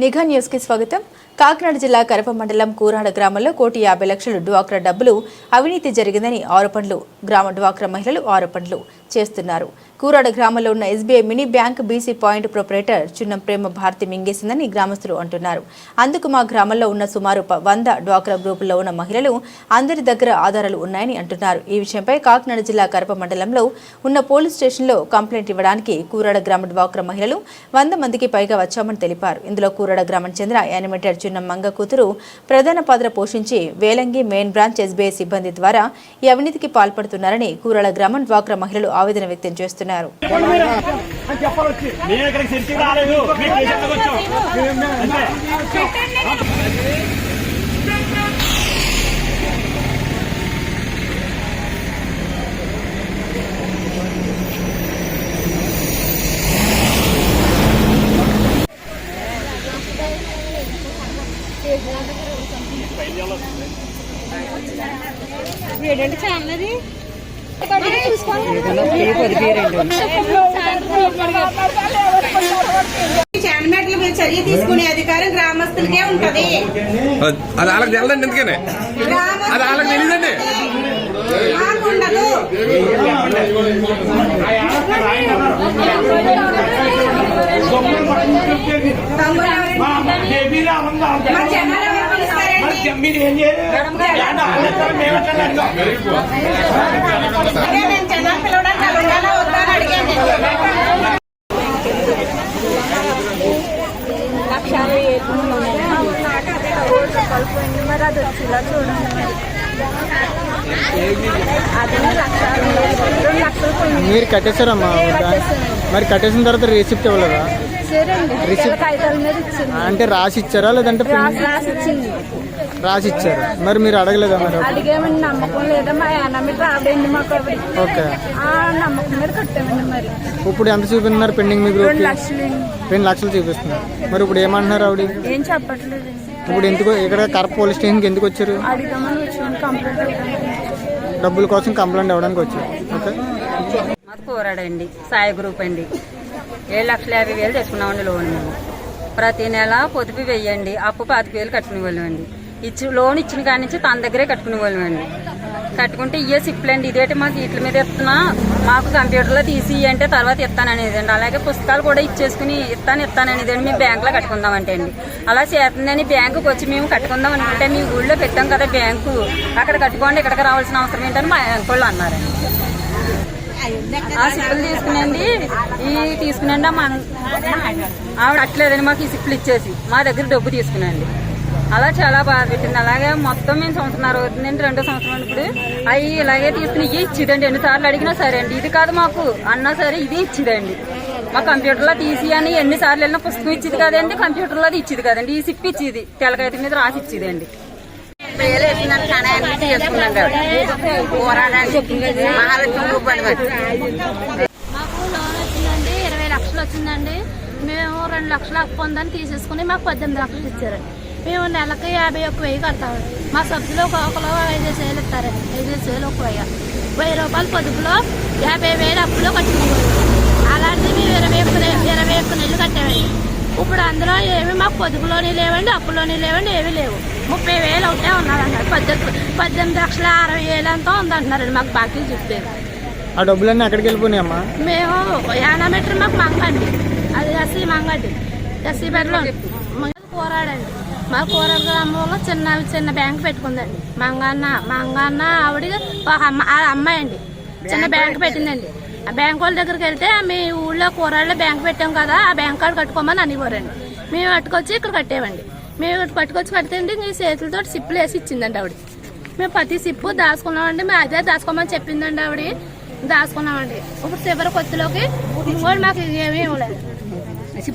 నిఘా న్యూస్కి స్వాగతం. కాకినాడ జిల్లా కరప మండలం కూరాడ గ్రామంలో కోటి యాభై లక్షలు డ్వాక్రా డబ్బులు అవినీతి జరిగిందని ఆరోపణలు. గ్రామ డ్వాక్రా మహిళలు ఆరోపణలు చేస్తున్నారు. కూరాడ గ్రామంలో ఉన్న SBI mini bank BC point proprietor Chinna Prema Bharati మింగేసిందని గ్రామస్తులు అంటున్నారు. అందుకు మా గ్రామంలో ఉన్న సుమారు వంద డ్వాక్రా గ్రూపుల్లో ఉన్న మహిళలు అందరి దగ్గర ఆధారాలు ఉన్నాయని అంటున్నారు. ఈ విషయంపై కాకినాడ జిల్లా కరప మండలంలో ఉన్న పోలీస్ స్టేషన్లో కంప్లైంట్ ఇవ్వడానికి కూరాడ గ్రామ డ్వాక్రా మహిళలు వంద మందికి పైగా వచ్చామని తెలిపారు. ఇందులో కూరాడ గ్రామం చెందిన యానిమేటెడ్ చున్నం మంగ కూతురు ప్రధాన పాత్ర పోషించి వేలంగి మెయిన్ బ్రాంచ్ ఎస్బీఐ సిబ్బంది ద్వారా ఈ అవినీతికి పాల్పడుతున్నారని కూరాడ గ్రామం డ్వాక్రా మహిళలు ఆవేదన వ్యక్తం చేస్తున్నారు నేను ఇక్కడికి చర్చికి రాలేదు మీకు దేశానికి వచ్చాం అంతే ఏంటంటే ఛానల్ అది మీద చర్య తీసుకునే అధికారం గ్రామస్తులకే ఉంటది అది వాళ్ళకి తెలదండి ఎందుకని అది వాళ్ళకి తెలియదండి ఉండదు మీరు ఏం చేయలేదు మేము ఎట్లా అడిగాం అదే నేను జనాలు మరి అది వచ్చిలా చూడండి. మీరు కట్టేశారమ్మా మరి కట్టేసిన తర్వాత రిసిప్ట్ ఇవ్వలేదా? అంటే రాసి ఇచ్చారా లేదంటే రాసి ఇచ్చారు మరి మీరు అడగలేదా మరి అడిగేమండి నమ్మకం లేదా మా యానమిటర్ ఆవిడండి మాకు ఆవిడ ఓకే. ఆ నమ్మకం మీద కట్టామండి మరి. ఇప్పుడు ఎంత చూపిస్తున్నారు పెండింగ్ మీ రెండు గ్రూప్ లక్షలు రెండు లక్షలు చూపిస్తున్నారు. మరి ఇప్పుడు ఏమంటున్నారు ఆవిడ? ఏం చెప్పట్లేదు ఇప్పుడు ఎందుకు ఇక్కడ కరప్ పోలీస్ స్టేషన్కి ఎందుకు వచ్చారు? డబ్బుల కోసం కంప్లైంట్ ఇవ్వడానికి వచ్చారు. ఓకే. మాది కోరాడండి సాయి గ్రూప్ అండి. ఏడు లక్షల యాభై వేలు తెచ్చుకున్నామండి లోన్ మేము. ప్రతి నెల పొదుపు వెయ్యండి. అప్పు పాతిక వేలు కట్టుకునే వాళ్ళమండి ఇచ్చి లోన్ ఇచ్చిన కాడి నుంచి తన దగ్గరే కట్టుకునే వాళ్ళమండి కట్టుకుంటే ఇయ్యే సిప్లండి ఇదేంటి మాకు వీటి మీద ఇస్తున్నా మాకు కంప్యూటర్లో తీసి అంటే తర్వాత ఇస్తాననేది అండి అలాగే పుస్తకాలు కూడా ఇచ్చేసుకుని ఇస్తాను ఇస్తాననేది అండి మేము బ్యాంకులో కట్టుకుందామంటే అండి. అలా చేస్తుందని బ్యాంకుకి వచ్చి మేము కట్టుకుందాం అనుకుంటే మీ ఊళ్ళో పెట్టాం కదా బ్యాంకు. అక్కడ కట్టుకోండి ఇక్కడికి రావాల్సిన అవసరం ఏంటని మా బ్యాంకు వాళ్ళు అన్నారండి. ఆ సిప్పులు తీసుకునండి. ఈ తీసుకునండి మా ఆవిడ అట్లేదండి మాకు ఈ సిప్పులు ఇచ్చేసి. మా దగ్గర డబ్బు తీసుకునండి అలా చాలా బాధ పెట్టింది. అలాగే మొత్తం మేము సంవత్సరం అవుతుందండి రెండో సంవత్సరం ఇప్పుడు. అవి ఇలాగే తీసుకుని ఇవి ఇచ్చిదండి. ఎన్నిసార్లు అడిగినా సరే అండి. ఇది కాదు మాకు. అన్నా సరే ఇది ఇచ్చిదండి. మా కంప్యూటర్లో తీసి అని ఎన్నిసార్లు వెళ్ళినా పుస్తకం ఇచ్చింది కదండి. కంప్యూటర్లో అది ఇచ్చింది కదండి. ఈ సిప్ ఇచ్చేది. తెలకైతే మీద రాసి ఇచ్చేదండి. వేలు వేసిందని కానీ అన్ని చేసుకున్నాడు పోరాడానికి మహాలక్ష్మి మాకు లోన్ వచ్చిందండి. ఇరవై లక్షలు వచ్చిందండి. మేము రెండు లక్షలు అప్పు ఉందని తీసేసుకుని మాకు పద్దెనిమిది లక్షలు ఇచ్చారండి. మేము నెలకి యాభై ఒక్క వెయ్యి కడతామండి మా సబ్సిడీ ఒక ఒకరు ఐదు వేలు ఇస్తారండి. ఐదు వేలు ఒక వెయ్యి. వెయ్యి రూపాయలు పొదుపులో యాభై వేలు అప్పులో కట్టుకోవాలి అలాంటివి మేము ఇరవై ఒక్క ఇరవై ఒక్క నెలలు కట్టామండి. ఇప్పుడు అందులో ఏమి మాకు పొదుపులోని లేవండి అప్పులోని లేవండి ఏమీ లేవు. ముప్పై వేలు ఒకటే ఉన్నదన్నారు పద్దెనిమిది పద్దెనిమిది లక్షల అరవై వేలు అంతా ఉందంటున్నారండి మాకు బాకీ చెప్పేది ఆ డబ్బులన్నీ ఎక్కడికి వెళ్ళిపోయినాయమ్మా మేము యానామీటర్ మాకు మంగండి. అది ఎస్సీ మంగండి. ఎస్సీ బెడ్లో కూరాడండి మా కూరల గ్రామంలో చిన్న చిన్న బ్యాంక్ పెట్టుకుందండి. మంగన్న మంగన్న ఆవిడ ఒక అమ్మ ఆ అమ్మాయి అండి. చిన్న బ్యాంక్ పెట్టిందండి. ఆ బ్యాంక్ వాళ్ళ దగ్గరికి వెళ్తే మీ ఊళ్ళో కూరళ్ళలో బ్యాంక్ పెట్టాం కదా ఆ బ్యాంక్ కార్డు కట్టుకోమని అనేవారండి మేము పట్టుకొచ్చి ఇక్కడ కట్టేవండి. మేము పట్టుకొచ్చి కడితే ఈ చేతులతో సిప్పులు వేసి ఇచ్చిందండి ఆవిడ. మేము ప్రతి సిప్పు దాచుకున్నామండి మేము అదే దాచుకోమని చెప్పిందండి ఆవిడ. దాచుకున్నామండి. ఇప్పుడు చివరి కొత్తలోకి ఇంకోటి మాకు ఏమీ ఇవ్వలేదు.